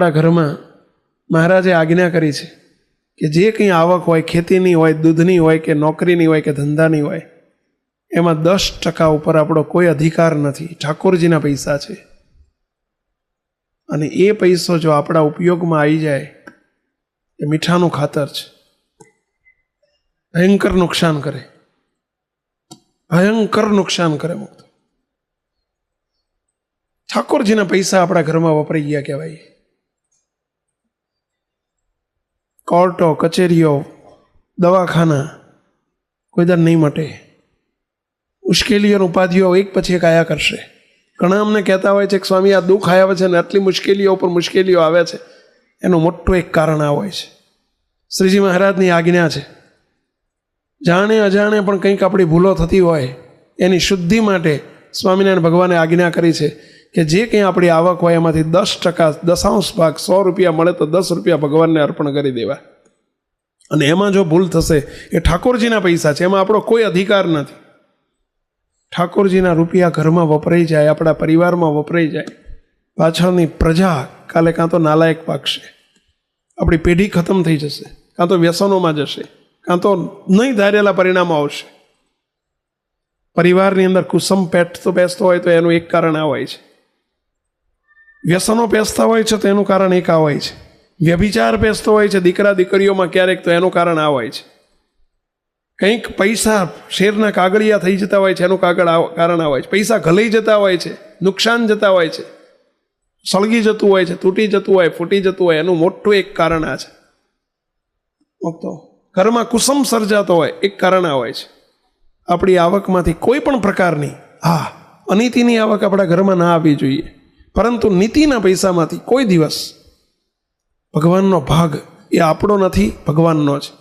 આપણા ઘરમાં મહારાજે આજ્ઞા કરી છે કે જે કંઈ આવક હોય, ખેતીની હોય, દૂધની હોય કે નોકરીની હોય કે ધંધાની હોય, એમાં દસ ટકા ઉપર આપણો કોઈ અધિકાર નથી. ઠાકોરજીના પૈસા છે. અને એ પૈસો જો આપણા ઉપયોગમાં આવી જાય, એ મીઠાનું ખાતર છે. ભયંકર નુકસાન કરે. ભયંકર નુકસાન કરે મુક્ત. ઠાકોરજીના પૈસા આપણા ઘરમાં વપરાઈ ગયા કહેવાય. કોર્ટો, કચેરીઓ, દવાખાના, કોઈ દર નહીં મટે. મુશ્કેલીઓ ઉપાધિઓ એક પછી એક આયા કરશે. ઘણા અમને કહેતા હોય છે કે સ્વામી, આ દુઃખ આવ્યા છે અને આટલી મુશ્કેલીઓ ઉપર મુશ્કેલીઓ આવે છે. એનું મોટું એક કારણ આ હોય છે. શ્રીજી મહારાજની આજ્ઞા છે. જાણે અજાણે પણ કંઈક આપણી ભૂલો થતી હોય, એની શુદ્ધિ માટે સ્વામિનારાયણ ભગવાને આજ્ઞા કરી છે. કે જે કંઈ આપણી આવક હોય એમાંથી દસ ટકા દશાંશ ભાગ સો રૂપિયા મળે તો દસ રૂપિયા ભગવાનને અર્પણ કરી દેવા. અને એમાં જો ભૂલ થશે, એ ઠાકોરજીના પૈસા છે, એમાં આપણો કોઈ અધિકાર નથી. ઠાકોરજીના રૂપિયા ઘરમાં વપરાઈ જાય, આપણા પરિવારમાં વપરાઈ જાય. પાછળની પ્રજા કાલે કાં તો નાલાયક પાકશે. આપણી પેઢી ખતમ થઈ જશે, કાં તો વ્યસનોમાં જશે, કાં તો નહીં ધારેલા પરિણામો આવશે. પરિવારની અંદર કુસમ પેટતો બેસતો હોય તો એનું એક કારણ આ હોય છે. વ્યસનો પેસતા હોય છે તો એનું કારણ એક આ હોય છે. વ્યભિચાર પેસતો હોય છે, દીકરા દીકરીઓમાં ક્યારેક તો એનું કારણ આ હોય છે. કંઈક પૈસા શેરના કાગળિયા થઈ જતા હોય છે, એનું કાગળ કારણ આ હોય છે. પૈસા ઘલાઈ જતા હોય છે, નુકસાન જતા હોય છે. સળગી જતું હોય છે, તૂટી જતું હોય, ફૂટી જતું હોય, એનું મોટું એક કારણ આ છે. તો ઘરમાં કુસમ સર્જાતો હોય, એક કારણ આ હોય છે. આપણી આવકમાંથી કોઈ પણ પ્રકારની, હા, અનીતિની આવક આપણા ઘરમાં ના આવવી જોઈએ. પરંતુ નીતિના પૈસામાંથી કોઈ દિવસ ભગવાનનો ભાગ એ આપણો નથી ભગવાનનો છે